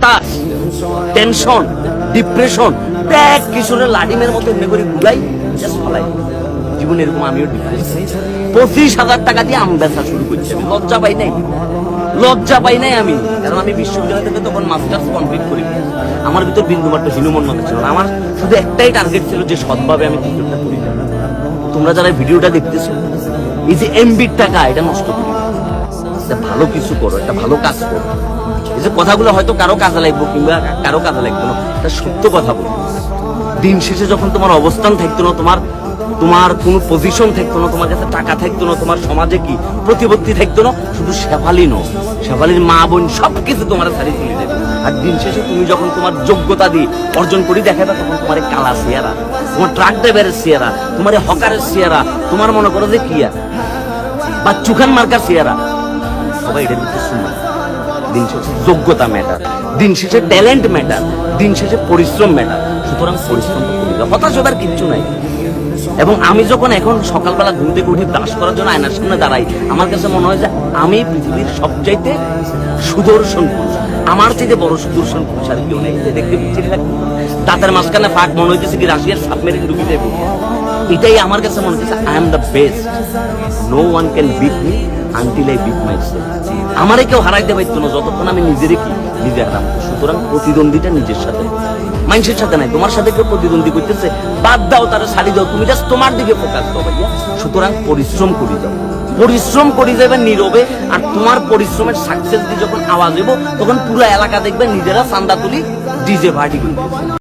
হতাশ tension depression bag কিশোরের লাডিমের মতো এমনি করে just ফলাই। জীবন এরকম আমিও পঁচিশ হাজার টাকা দিয়ে আম বেচা শুরু করছি আমি। লজ্জা পাই নাই। লজ্জা পাই নাই আমি। কারণ আমি বিশ্ববিদ্যালয় থেকে তখন মাস্টার্স কমপ্লিট করি। আমার ভিতর বিন্দুমাত্র হীনমন্যতা ছিল না। আমার শুধু একটাই টার্গেট ছিল যে সৎভাবে আমি টিকিটটা করি তোমরা যারা ভিডিওটা দেখতেছো, এই যে এমবির টাকা, এটা নষ্ট করি। না। একটা ভালো কিছু করো, একটা ভালো কাজ করো। এই যে কথাগুলো হয়তো কারও কাজে লাগবে কিংবা কারও কাজে লাগবে না, এটা সত্য কথা বলো দিন শেষে যখন তোমার অবস্থান থাকতো না, তোমার তোমার কোনো পজিশন থাকতো না, তোমার কাছে টাকা থাকতো না, তোমার সমাজে কি প্রতিপত্তি থাকতো না, শুধু শেফালি নো শেফালির মা বোন সব কিছু তোমার ছাড়িয়ে চলে যাবে আর দিন শেষে তুমি যখন তোমার যোগ্যতা দিয়ে অর্জন করি, দেখাবে তখন তোমার কালা চেয়ারা তোমার ট্রাক ড্রাইভারের চেয়ারা তোমার হকারের চেয়ারা তোমার মনে করো যে কিয়া বা চুখান মার্কার চেয়ারা সবাই এটা দিতে শুনবে দিন শেষে যোগ্যতা ম্যাটার দিন শেষে ট্যালেন্ট ম্যাটার দিন শেষে পরিশ্রম ম্যাটার সুতরাং পরিশ্রম হতাশ হবার কিচ্ছু নাই। এবং আমি যখন এখন সকালবেলা ঘুম থেকে উঠে ব্রাশ করার জন্য আয়নার সামনে দাঁড়াই, আমার কাছে মনে হয় যে আমি পৃথিবীর সবচাইতে সুদর্শন পুরুষ। আমার চাইতে বড় সুদর্শন পুরুষ আর কেউ নেই। দেখতে পিছিয়ে দাঁতের মাঝখানে ফাঁক, মনে হইতেছে কি রাশিয়ার সাবমেরিন ডুবি দেবো। এটাই আমার কাছে মনে হচ্ছে I am the best no one can beat me until I beat my আমারে কেউ হারাইতে পারতো না, যতক্ষণ আমি নিজেরে কি? নিজে হারাম সুতরাং প্রতিদ্বন্দ্বিতা নিজের সাথে। মানুষের সাথে নাই, তোমার সাথে কেউ প্রতিদ্বন্দ্বী করতেছে, বাদ দাও, তারা সারি দাও, তুমি জাস্ট তোমার দিকে ফোকাস দাও ভাইয়া। সুতরাং পরিশ্রম করি যাও। পরিশ্রম করি যাবে নীরবে, আর তোমার পরিশ্রমের সাকসেস দিয়ে যখন আওয়াজ দেবো তখন পুরো এলাকা দেখবে নিজেরা চান্দা তুলি ডিজে পার্টি করবে